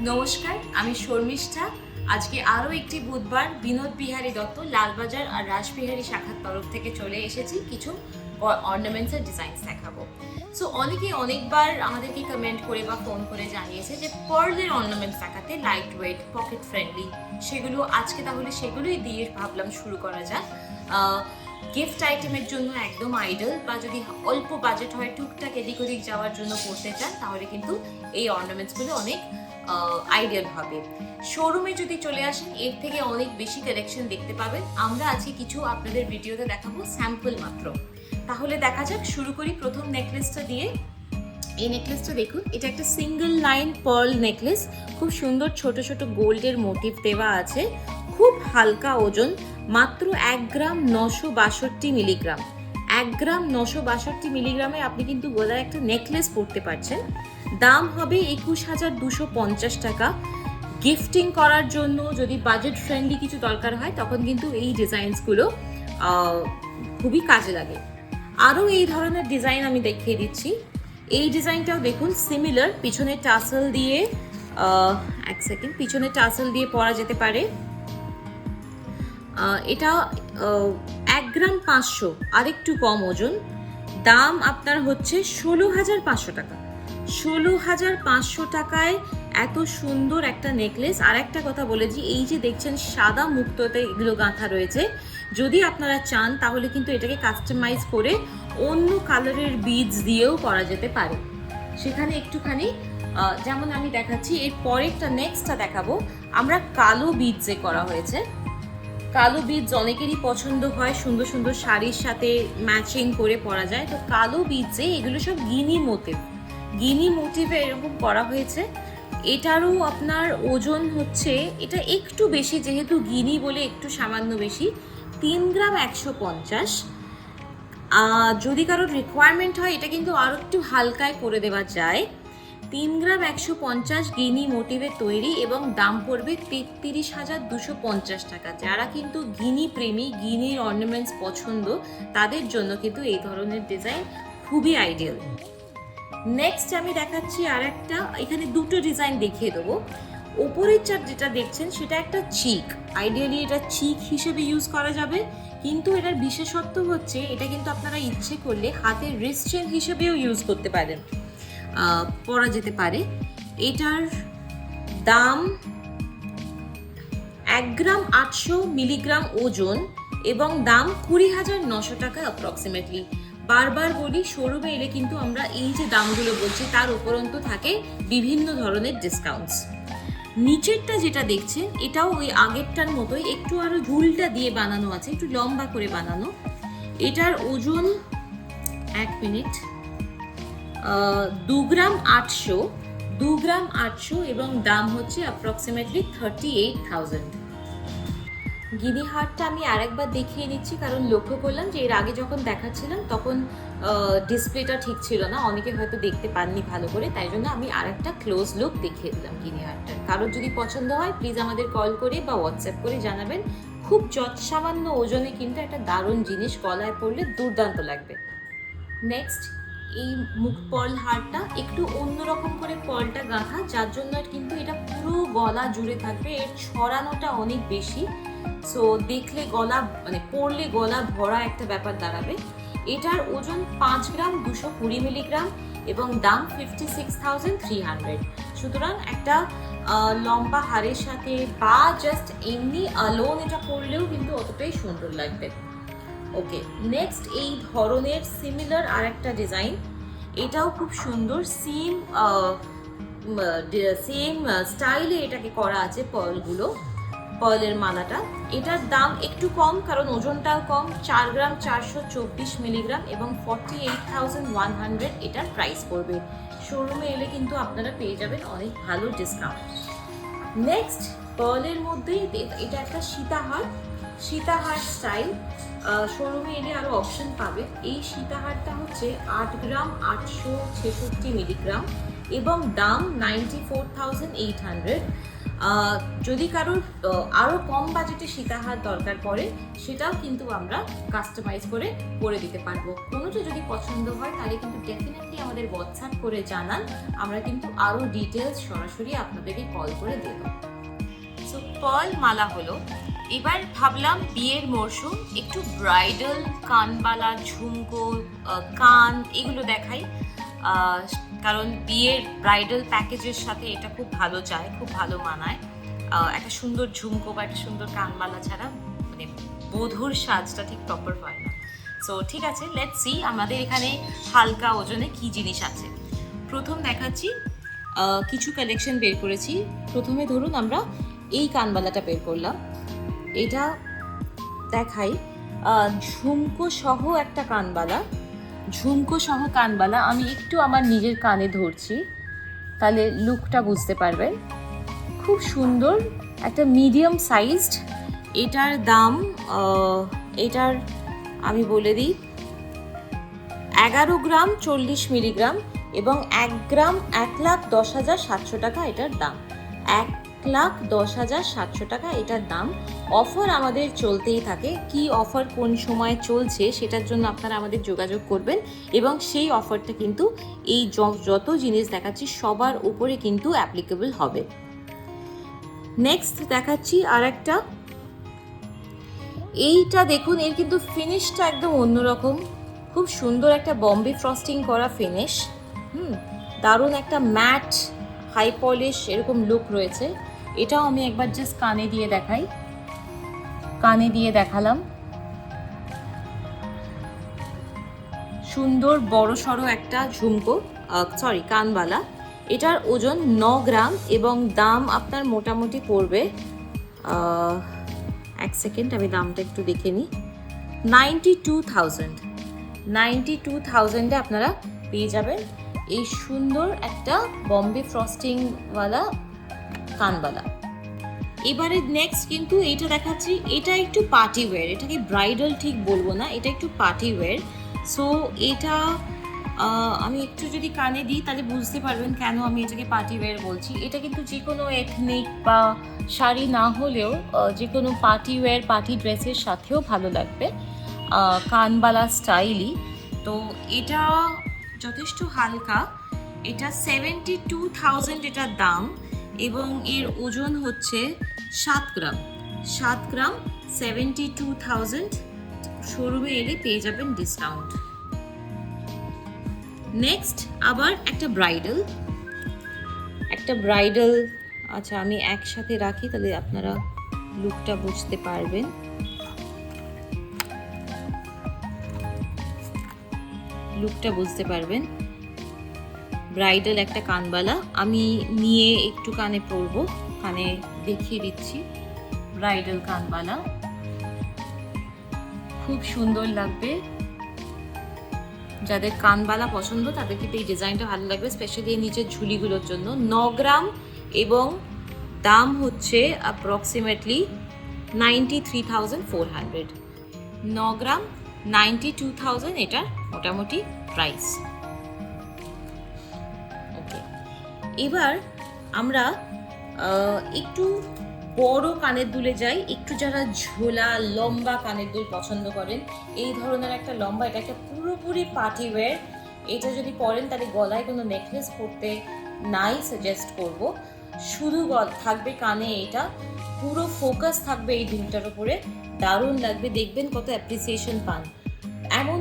নমস্কার, আমি শর্মিষ্ঠা। আজকে আরও একটি বুধবার বিনোদ বিহারী দত্ত লালবাজার আর রাসবিহারী শাখার তরফ থেকে চলে এসেছি কিছু অর্নামেন্টসের ডিজাইনস দেখাবো। সো অনেকে অনেকবার আমাদেরকে কমেন্ট করে বা ফোন করে জানিয়েছে যে পার্লের অর্নামেন্টস দেখাতে লাইট ওয়েট পকেট ফ্রেন্ডলি সেগুলো, আজকে তাহলে সেগুলোই দিয়ে ভাবলাম শুরু করা যাক। গিফট আইটেমের জন্য একদম আইডল বা যদি অল্প বাজেট হয়, টুকটাক এদিক ওদিক যাওয়ার জন্য করতে চান, তাহলে কিন্তু এই অর্নামেন্টসগুলো অনেক আইডিয়াল হবে। শোরুমে যদি চলে আসেন, এর থেকে অনেক বেশি কালেকশন দেখতে পাবেন। আমরা আজকে কিছু আপনাদের ভিডিওতে দেখাবো স্যাম্পল মাত্র। তাহলে দেখা যাক, শুরু করি প্রথম নেকলেসটা দিয়ে। এই নেকলেসটা দেখুন, এটা একটা সিঙ্গেল লাইন পার্ল নেকলেস খুব সুন্দর ছোট ছোট গোল্ডের মোটিভ দেওয়া আছে। খুব হালকা ওজন মাত্র এক গ্রাম নশো বাষট্টি মিলিগ্রাম। এক গ্রাম নশো বাষট্টি মিলিগ্রামে আপনি কিন্তু গোলার একটা নেকলেস পরতে পারছেন। দাম হবে একুশ হাজার দুশো পঞ্চাশ টাকা। গিফটিং করার জন্য যদি বাজেট ফ্রেন্ডলি কিছু দরকার হয়, তখন কিন্তু এই ডিজাইনসগুলো খুবই কাজে লাগে। আরও এই ধরনের ডিজাইন আমি দেখিয়ে দিচ্ছি। এই ডিজাইনটাও দেখুন সিমিলার পিছনে টাসেল দিয়ে এক সেকেন্ড পিছনে টাসেল দিয়ে পরা যেতে পারে। এটা এক গ্রাম পাঁচশো, আরেকটু কম ওজন। দাম আপনার হচ্ছে ষোলো হাজার পাঁচশো টাকা। ষোলো হাজার পাঁচশো টাকায় এত সুন্দর একটা নেকলেস আর একটা কথা বলেছি এই যে দেখছেন সাদা মুক্ততে এগুলো গাঁথা রয়েছে। যদি আপনারা চান, তাহলে কিন্তু এটাকে কাস্টমাইজ করে অন্য কালারের বীজ দিয়েও করা যেতে পারে। সেখানে একটুখানি যেমন আমি দেখাচ্ছি, এর পরেরটা নেক্সটটা দেখাবো। আমরা কালো বিডসে করা হয়েছে। কালো বীজ অনেকেরই পছন্দ হয়, সুন্দর সুন্দর শাড়ির সাথে ম্যাচিং করে পরা যায়। তো কালো বিডসে এগুলো সব গিনি মোটিভ গিনি মোটিভে এরকম করা হয়েছে। এটারও আপনার ওজন হচ্ছে, এটা একটু বেশি, যেহেতু গিনি বলে একটু সামান্য বেশি, তিন গ্রাম একশো পঞ্চাশ। যদি কারোর রিকোয়ারমেন্ট হয়, এটা কিন্তু আরও একটু হালকায় করে দেওয়া যায়। তিন গ্রাম একশো পঞ্চাশ গিনি মোটিভে তৈরি এবং দাম পড়বে তেত্রিশ হাজার দুশো পঞ্চাশ টাকা। যারা কিন্তু গিনি প্রেমী, গিনির অর্নামেন্টস পছন্দ, তাদের জন্য কিন্তু এই ধরনের ডিজাইন খুবই আইডিয়াল নেক্সট আমি দেখাচ্ছি আর একটা এখানে দুটো ডিজাইন দেখিয়ে দেবো। ওপরের চার যেটা দেখছেন, সেটা একটা চিক আইডিয়ালি এটা চিক হিসেবে ইউজ করা যাবে, কিন্তু এটার বিশেষত্ব হচ্ছে, এটা কিন্তু আপনারা ইচ্ছে করলে হাতের রিস্ট চেন হিসেবেও ইউজ করতে পারেন। পরা যেতে পারে। এটার দাম এক গ্রাম আটশো মিলিগ্রাম ওজন এবং দাম কুড়ি হাজার নশো টাকা অ্যাপ্রক্সিমেটলি বারবার বলি, শোরুমে এলে কিন্তু আমরা এই যে দামগুলো বলছি, তার উপরন্ত থাকে বিভিন্ন ধরনের ডিসকাউন্টস নিচেরটা যেটা দেখছেন, এটাও ওই আগেরটার মতোই, একটু আরও ঝুলটা দিয়ে বানানো আছে, একটু লম্বা করে বানানো। এটার ওজন এক মিনিট। দু গ্রাম আটশো, দু গ্রাম আটশো এবং দাম হচ্ছে approximately thirty eight thousand guinea হারটা আমি আরেকবার দেখিয়ে নিচ্ছি কারণ লক্ষ্য করলাম যে এর আগে যখন দেখাচ্ছিলাম তখন ডিসপ্লেটা ঠিক ছিল না। অনেকে হয়তো দেখতে পাননি ভালো করে, তাই জন্য আমি আরেকটা ক্লোজ লুক দেখিয়ে দিলাম গিরিহাটটার কারোর যদি পছন্দ হয় প্লিজ আমাদের কল করে বা হোয়াটসঅ্যাপ করে জানাবেন। খুব যৎ সামান্য ওজনে কিন্তু একটা দারুণ জিনিস গলায় পড়লে দুর্দান্ত লাগবে। নেক্সট এই মুখ পল হারটা একটু অন্যরকম করে পর্লটা গাঁথা, যার জন্য কিন্তু এটা পুরো গলা জুড়ে থাকবে। এর ছড়ানোটা অনেক বেশি। সো দেখলে গলা মানে পরলে গলা ভরা একটা ব্যাপার দাঁড়াবে। এটার ওজন পাঁচ গ্রাম, দুশো কুড়ি মিলিগ্রাম এবং দাম fifty six thousand three hundred সুতরাং একটা লম্বা হারের সাথে বা জাস্ট এমনি আলোন এটা পরলেও কিন্তু অতটাই সুন্দর লাগবে। ওকে নেক্সট এই ধরনের সিমিলার আর একটা ডিজাইন এটাও খুব সুন্দর সেম সেম স্টাইলে এটাকে করা আছে পার্লগুলো পার্লের মালাটা। এটার দাম একটু কম, কারণ ওজনটাও কম, চার গ্রাম চারশো চব্বিশ মিলিগ্রাম এবং forty eight thousand one hundred এটার প্রাইস পড়বে। শোরুমে এলে কিন্তু আপনারা পেয়ে যাবেন অনেক ভালো ডিসকাউন্ট নেক্সট পার্লের মধ্যেই দে- এটা একটা সীতাহার সীতাহার স্টাইল শোরুমে এলে আরও অপশন পাবে। এই সীতাহারটা হচ্ছে আট গ্রাম আটশো ছেষট্টি মিলিগ্রাম এবং দাম ninety four thousand eight hundred যদি কারোর আরও কম বাজেটে সীতাহার দরকার পড়ে, সেটাও কিন্তু আমরা কাস্টমাইজ করে করে দিতে পারব। কোনোটা যদি পছন্দ হয়, তাহলে কিন্তু ডেফিনেটলি আমাদের হোয়াটসঅ্যাপ করে জানান। আমরা কিন্তু আরও ডিটেলস সরাসরি আপনাদেরকে কল করে দেব। সো পার্ল মালা হলো। এবার ভাবলাম বিয়ের মরশুম, একটু ব্রাইডাল কানবালা, ঝুমকো কান এগুলো দেখাই। কারণ বিয়ের ব্রাইডাল প্যাকেজের সাথে এটা খুব ভালো যায়, খুব ভালো মানায়। একটা সুন্দর ঝুমকো বা একটা সুন্দর কানবালা ছাড়া মানে বধুর সাজটা ঠিক প্রপার হয় না। সো ঠিক আছে লেটস সি আমাদের এখানে হালকা ওজনে কি জিনিস আছে। প্রথম দেখাচ্ছি কিছু কালেকশন বের করেছি। প্রথমে ধরুন আমরা এই কানবালাটা বের করলাম। এটা দেখাই। ঝুমকো সহ একটা কানবালা। ঝুমকো সহ কানবালা, আমি একটু আমার নিজের কানে ধরছি, তাহলে লুকটা বুঝতে পারবেন। খুব সুন্দর, একটা মিডিয়াম সাইজড এটার দাম এটার আমি বলে দিই, এগারো গ্রাম চল্লিশ মিলিগ্রাম এবং এক গ্রাম এক লাখ দশ হাজার সাতশো টাকা এটার দাম। এক লাখ দশ হাজার সাতশো টাকা এটার দাম। অফার আমাদের চলতেই থাকে। কি অফার কোন সময় চলছে সেটার জন্য আপনারা আমাদের যোগাযোগ করবেন এবং সেই অফারটা কিন্তু এই যত জিনিস দেখাচ্ছি সবার উপরে কিন্তু অ্যাপ্লিকেবল হবে। নেক্সট দেখাচ্ছি আর একটা এইটা দেখুন, এর কিন্তু ফিনিশটা একদম অন্যরকম। খুব সুন্দর একটা বম্বে ফ্রস্টিং করা ফিনিশ হুম, দারুণ একটা ম্যাট হাই পলিশ এরকম লুক রয়েছে। এটাও আমি একবার জাস্ট কানে দিয়ে দেখাই। কানে দিয়ে দেখালাম। সুন্দর, বড় সড়ো একটা ঝুমকো সরি কানবালা। এটার ওজন ন গ্রাম এবং দাম আপনার মোটামুটি পড়বে এক সেকেন্ড, আমি দামটা একটু দেখে নিই। Ninety two thousand. Ninety two থাউজেন্ডে আপনারা পেয়ে যাবেন এই সুন্দর একটা বম্বে ফ্রস্টিংওয়ালা কানবালা এবারে নেক্সট কিন্তু এটা দেখাচ্ছি, এটা একটু পার্টি ওয়্যার এটাকে ব্রাইডাল ঠিক বলব না, এটা একটু পার্টি ওয়্যার সো এটা আমি একটু যদি কানে দিই তাহলে বুঝতে পারবেন কেন আমি এটাকে পার্টি ওয়্যার বলছি। এটা কিন্তু যে কোনো এথনিক বা শাড়ি না হলেও যে কোনো পার্টি ওয়্যার পার্টি ড্রেসের সাথেও ভালো লাগবে কানবালা স্টাইলই তো এটা যথেষ্ট হালকা, এটা সেভেন্টি টু থাউজেন্ড এটার দাম। এবং এর ওজন হচ্ছে সাত গ্রাম। সাত গ্রাম সেভেন্টি টু থাউজেন্ড শোরুমে এলে পেয়ে যাবেন ডিসকাউন্ট নেক্সট আবার একটা ব্রাইডাল একটা ব্রাইডাল আচ্ছা আমি একসাথে রাখি, তাহলে আপনারা লুকটা বুঝতে পারবেন। লুকটা বুঝতে পারবেন। ব্রাইডাল একটা কানবালা। আমি নিয়ে একটু কানে পরবো। কানে দেখিয়ে দিচ্ছি ব্রাইডাল কানবালা। খুব সুন্দর লাগবে। যাদের কানবালা পছন্দ তাদের কিন্তু এই ডিজাইনটা ভালো লাগবে স্পেশালি এই নিচের ঝুলিগুলোর জন্য। ন গ্রাম এবং দাম হচ্ছে approximately ninety three thousand four hundred ন গ্রাম নাইনটি টু থাউজেন্ড এটার মোটামুটি প্রাইস এবার আমরা একটু বড় কানের দুলে যাই। একটু যারা ঝোলা, লম্বা কানের দুল পছন্দ করেন, এই ধরনের একটা লম্বা, এটা একটা পুরোপুরি পার্টি ওয়্যার। এটা যদি পরেন, তাহলে গলায় কোনো নেকলেস পরতে নাই সাজেস্ট করব। শুধু থাকবে কানে এটা। পুরো ফোকাস থাকবে এই দুলটার উপরে। দারুণ লাগবে। দেখবেন কত অ্যাপ্রিসিয়েশন পান।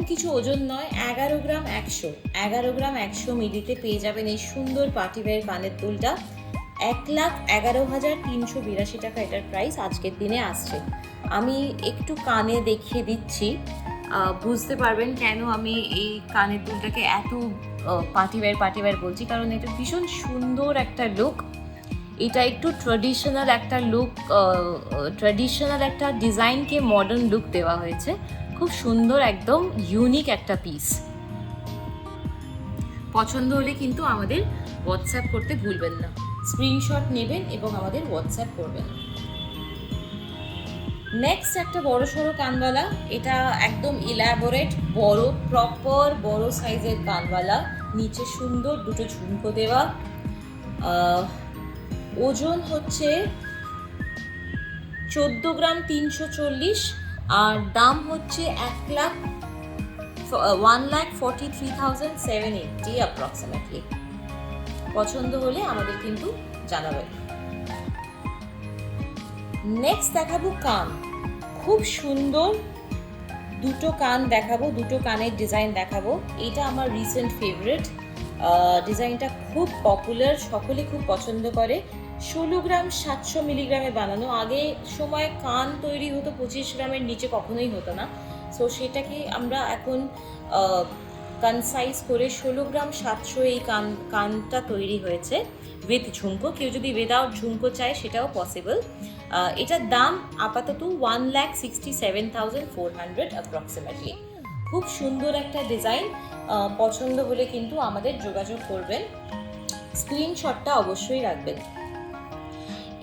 কিছু ওজন নয়, এগারো গ্রাম একশো। এগারো গ্রাম একশো মিলিতে পেয়ে যাবেন এই সুন্দর পার্টিওয়্যার কানের দুলটা। এক লাখ এগারো হাজার তিনশো বিরাশি টাকা এটার প্রাইস আজকের দিনে আসছে। আমি একটু কানে দেখিয়ে দিচ্ছি। বুঝতে পারবেন কেন আমি এই কানের দুলটাকে এত পার্টিওয়্যার পার্টিওয়্যার বলছি। কারণ এটা ভীষণ সুন্দর একটা লুক এটা একটু ট্রেডিশনাল একটা লুক ট্রেডিশনাল একটা ডিজাইনকে মডার্ন লুক দেওয়া হয়েছে। খুব সুন্দর, একদম ইউনিক একটা পিস পছন্দ হলে কিন্তু আমাদের হোয়াটসঅ্যাপ করতে ভুলবেন না। স্ক্রিনশট নেবেন এবং আমাদের হোয়াটসঅ্যাপ করবেন। নেক্সট একটা বড় সড়ো কানবালা এটা একদম ইলাবোরেট বড় প্রপার বড় সাইজের কানবালা নিচে সুন্দর দুটো ঝুমকো দেওয়া। ওজন হচ্ছে চোদ্দ গ্রাম তিনশো চল্লিশ আর দাম হচ্ছে এক lakh one lakh forty three thousand seven eighty approximately পছন্দ হলে আমাদের কিন্তু জানাবেন। নেক্সট দেখাবো কান। খুব সুন্দর দুটো কান দেখাবো, দুটো কানের ডিজাইন দেখাবো। এটা আমার রিসেন্ট ফেভারিট ডিজাইনটা খুব পপুলার সকলে খুব পছন্দ করে। ষোলো গ্রাম সাতশো মিলিগ্রামে বানানো। আগে সময় কান তৈরি হতো পঁচিশ গ্রামের নিচে কখনোই হতো না। সো সেটাকে আমরা এখন কনসাইজ করে ষোলো গ্রাম সাতশো এই কান, কানটা তৈরি হয়েছে উইথ ঝুমকো। কেউ যদি উইদাউট ঝুমকো চায়, সেটাও পসিবল এটার দাম আপাতত one lakh sixty seven thousand four hundred approximately খুব সুন্দর একটা ডিজাইন পছন্দ হলে কিন্তু আমাদের যোগাযোগ করবেন। স্ক্রিনশটটা অবশ্যই রাখবেন।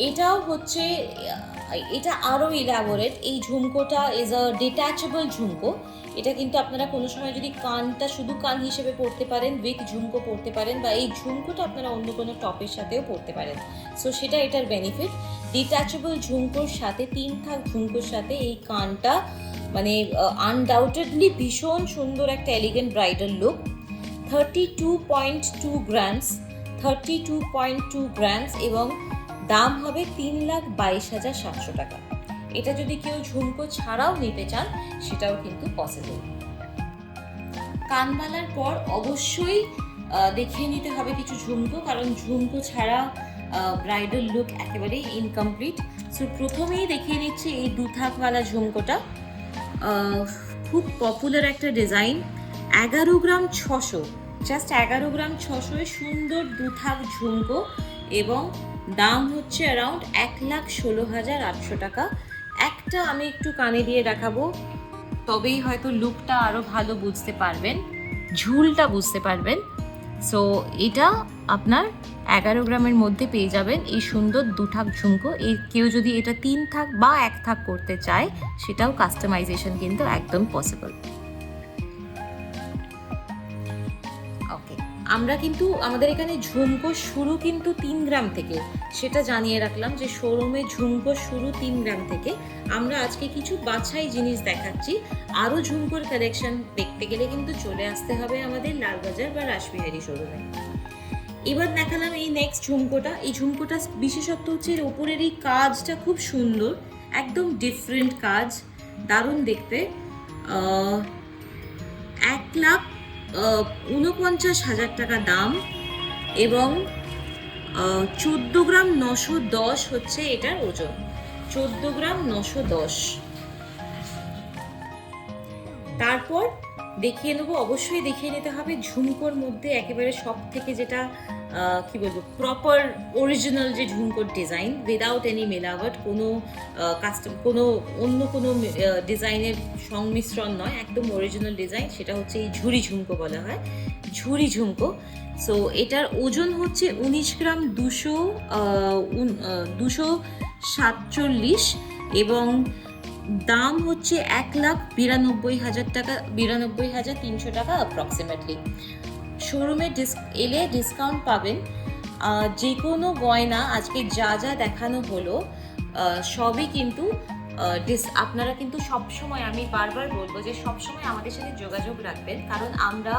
এটাও হচ্ছে এটা আরও ইলাবোরেট এই ঝুমকোটা ইজ আ ডিট্যাচেবল ঝুমকো। এটা কিন্তু আপনারা কোনো সময় যদি কানটা শুধু কান হিসেবে পড়তে পারেন উইথ ঝুমকো পড়তে পারেন, বা এই ঝুমকোটা আপনারা অন্য কোনো টপের সাথেও পড়তে পারেন। সো সেটা এটার বেনিফিট ডিট্যাচেবল ঝুমকোর সাথে, তিন থাক ঝুমকোর সাথে এই কানটা মানে আনডাউটেডলি ভীষণ সুন্দর একটা elegant bridal look thirty two point two grams thirty two point two grams এবং দাম হবে তিন লাখ বাইশ হাজার সাতশো টাকা। এটা যদি কেউ ঝুমকো ছাড়াও নিতে চান, সেটাও কিন্তু পসিবল কানবালার পর অবশ্যই দেখিয়ে নিতে হবে কিছু ঝুমকো, কারণ ঝুমকো ছাড়া ব্রাইডাল লুক একেবারেই ইনকমপ্লিট সো প্রথমেই দেখিয়ে নিচ্ছি এই দু থাকওয়ালা ঝুমকোটা খুব পপুলার একটা ডিজাইন এগারো গ্রাম ছশো জাস্ট এগারো গ্রাম ছশোয় সুন্দর দু থাক ঝুমকো এবং দাম হচ্ছে অ্যারাউন্ড এক লাখ ষোলো হাজার আটশো টাকা। একটা আমি একটু কানে দিয়ে দেখাবো, তবেই হয়তো লুকটা আরও ভালো বুঝতে পারবেন, ঝুলটা বুঝতে পারবেন। সো এটা আপনার এগারো গ্রামের মধ্যে পেয়ে যাবেন এই সুন্দর দু থাক ঝুমকো। এই কেউ যদি এটা তিন থাক বা এক থাক করতে চায়, সেটাও কাস্টমাইজেশন কিন্তু একদম পসিবল আমরা কিন্তু আমাদের এখানে ঝুমকো শুরু কিন্তু তিন গ্রাম থেকে। সেটা জানিয়ে রাখলাম যে শোরুমে ঝুমকো শুরু তিন গ্রাম থেকে। আমরা আজকে কিছু বাছাই জিনিস দেখাচ্ছি। আরও ঝুমকোর কালেকশন দেখতে গেলে কিন্তু চলে আসতে হবে আমাদের লালবাজার বা রাসবিহারি শোরুমে। এবার দেখালাম এই নেক্সট ঝুমকোটা। এই ঝুমকোটা বিশেষত্ব হচ্ছে এর ওপরের এই কাজটা খুব সুন্দর, একদম ডিফারেন্ট কাজ। দারুণ দেখতে। এক লাখ উনপঞ্চাশ হাজার টাকা দাম এবং চোদ্দ গ্রাম নশো দশ হচ্ছে এটার ওজন। চোদ্দ গ্রাম নশো দশ। তারপর দেখিয়ে নেব, অবশ্যই দেখিয়ে নিতে হবে। ঝুমকোর মধ্যে একেবারে সব থেকে যেটা কি বলব প্রপার অরিজিনাল যে ঝুমকোর ডিজাইন উইদাউট এনি মেলাওয়াট, কোনো কাস্টম কোনো, অন্য কোনো ডিজাইনের সংমিশ্রণ নয়, একদম অরিজিনাল ডিজাইন সেটা হচ্ছে এই ঝুরি ঝুমকো বলা হয়। ঝুরি ঝুমকো। সো এটার ওজন হচ্ছে উনিশ গ্রাম দুশো দুশো সাতচল্লিশ এবং দাম হচ্ছে এক লাখ বিরানব্বই হাজার টাকা, বিরানব্বই হাজার তিনশো টাকা অ্যাপ্রক্সিমেটলি শোরুমে ডিস এলে ডিসকাউন্ট পাবেন। যে কোনো গয়না আজকে যা যা দেখানো হলো সবই কিন্তু ডিস আপনারা কিন্তু সব সময় আমি বারবার বলব যে সব সময় আমাদের সাথে যোগাযোগ রাখবেন। কারণ আমরা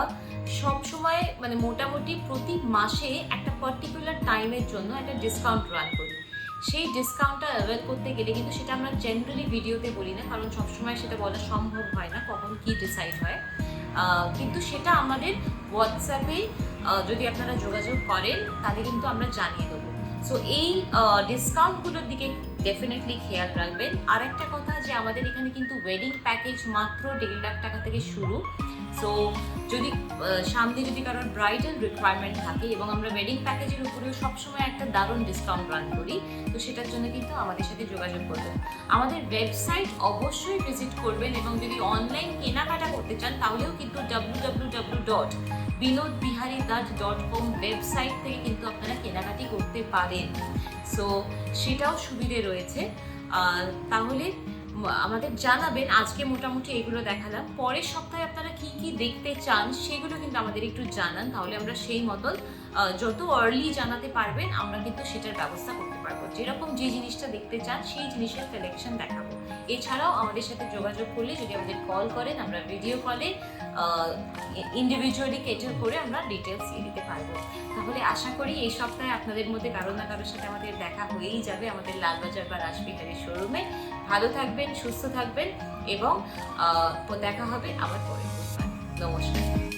সব সময় মানে মোটামুটি প্রতি মাসে একটা পার্টিকুলার টাইমের জন্য একটা ডিসকাউন্ট রান করি। সেই ডিসকাউন্টটা অ্যাভেল করতে গেলে কিন্তু সেটা আমরা জেনারেলি ভিডিওতে বলি না, কারণ সবসময় সেটা বলা সম্ভব হয় না কখন কি ডিসাইড হয়। কিন্তু সেটা আমাদের হোয়াটসঅ্যাপে যদি আপনারা যোগাযোগ করেন, তাহলে কিন্তু আমরা জানিয়ে দেবো। সো এই ডিসকাউন্টগুলোর দিকে ডেফিনেটলি খেয়াল রাখবেন। আর একটা কথা যে আমাদের এখানে কিন্তু ওয়েডিং প্যাকেজ মাত্র দেড় লাখ টাকা থেকে শুরু। সো যদি সামনে যদি কারোর ব্রাইডাল রিকোয়ারমেন্ট থাকে এবং আমরা ওয়েডিং প্যাকেজের উপরেও সবসময় একটা দারুণ ডিসকাউন্ট রান করি, তো সেটার জন্য কিন্তু আমাদের সাথে যোগাযোগ করবেন। আমাদের ওয়েবসাইট অবশ্যই ভিজিট করবেন এবং যদি অনলাইন কেনাকাটা করতে চান, তাহলেও কিন্তু W W W dot Binod Bihari Das dot com website থেকে কিন্তু আপনারা কেনাকাটি করতে পারেন। সো সেটাও সুবিধে রয়েছে। তাহলে আমাদের জানাবেন, আজকে মোটামুটি এগুলো দেখালাম। পরের সপ্তাহে আপনারা কি কি দেখতে চান, সেগুলো কিন্তু আমাদের একটু জানান, তাহলে আমরা সেই মতন যত আর্লি জানাতে পারবেন, আমরা কিন্তু সেটার ব্যবস্থা করতে পারব। যেরকম যে জিনিসটা দেখতে চান, সেই জিনিসের কালেকশন দেখাবো। এছাড়াও আমাদের সাথে যোগাযোগ করলে যদি আমাদের কল করেন, আমরা ভিডিও কলে ইন্ডিভিজুয়ালি কেটার করে আমরা ডিটেলস দিয়ে দিতে পারব। তাহলে আশা করি এই সপ্তাহে আপনাদের মধ্যে কারও না কারোর সাথে আমাদের দেখা হয়েই যাবে আমাদের লালবাজার বা রাসবিহারের শোরুমে ভালো থাকবেন, সুস্থ থাকবেন এবং দেখা হবে আবার বুধবার নমস্কার।